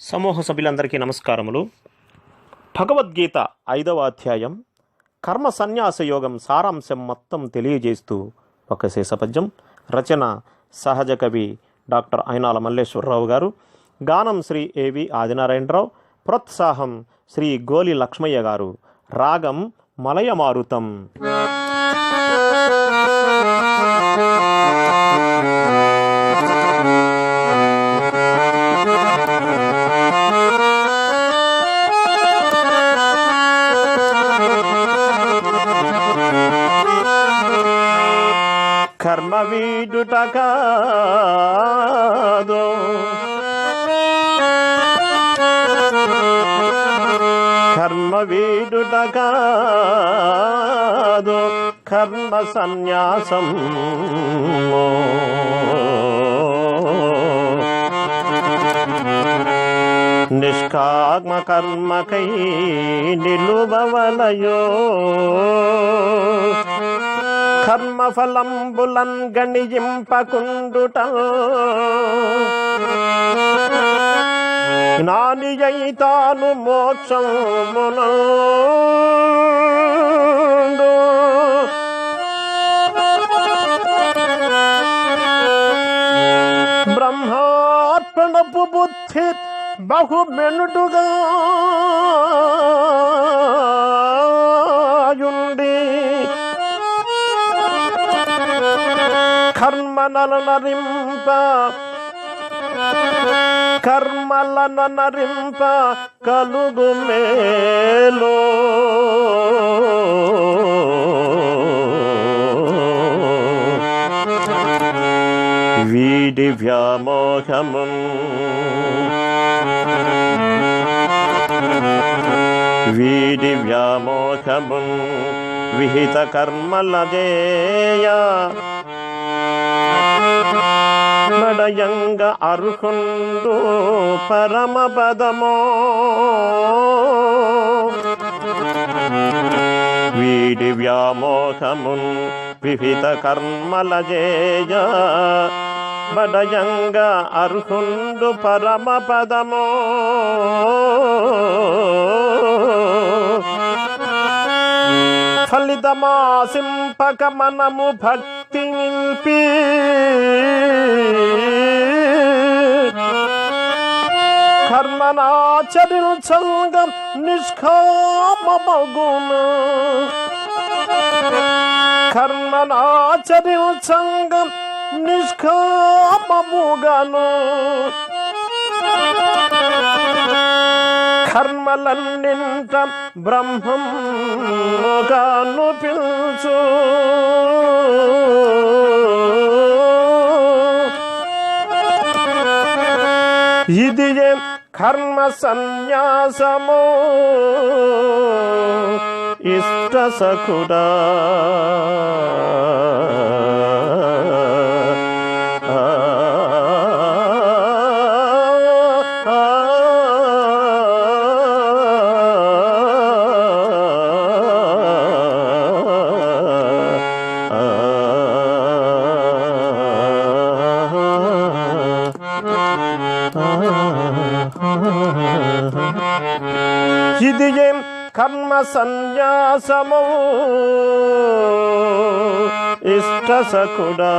సమూహ సభ్యులందరికీ నమస్కారములు. భగవద్గీత ఐదవ అధ్యాయం కర్మ సన్యాస యోగం సారాంశం మొత్తం తెలియజేస్తూ ఒక శేషపద్యం రచన సహజ కవి డాక్టర్ అయినాల మల్లేశ్వరరావు గారు. గానం శ్రీ ఏవి ఆదినారాయణరావు. ప్రోత్సాహం శ్రీ గోలి లక్ష్మయ్య గారు. రాగం మలయమారుతం. కర్మ వీడుట కాదు. కర్మ వీడుట కాదు. కర్మ సన్యాసం నిష్కామ కర్మకై నిలువవలయో. కర్మఫలంబులన్ గణింపకుండుట. జ్ఞాని తాను మోక్షమున. బ్రహ్మార్పణపు బుద్ధి బహుమెనుడుగా యుండి కర్మనల నరింప కర్మలన నరింప కలుగు మేలో. వీడి వ్యామోహము వీడి వ్యామోహము విహిత కర్మల జేయ నడయంగ అర్హుండు పరమ వీడి వ్యామోహమున్ వివిధ కర్మల జేయ బడయంగ అర్హుండు పరమ పదము ఫలితమాసింపక మనము భక్తి నింపి. కర్మనాచరించంగం నిష్కామగును కర్మనాచరించంగం నిష్కామముగను. కర్మలన్నింట బ్రహ్మం గాను పిలుచు. ఇది కర్మ సన్యాసము? ఇష్ట సకుడా ఇది ఏం కర్మ సన్యాసము? ఇష్ట సకుడా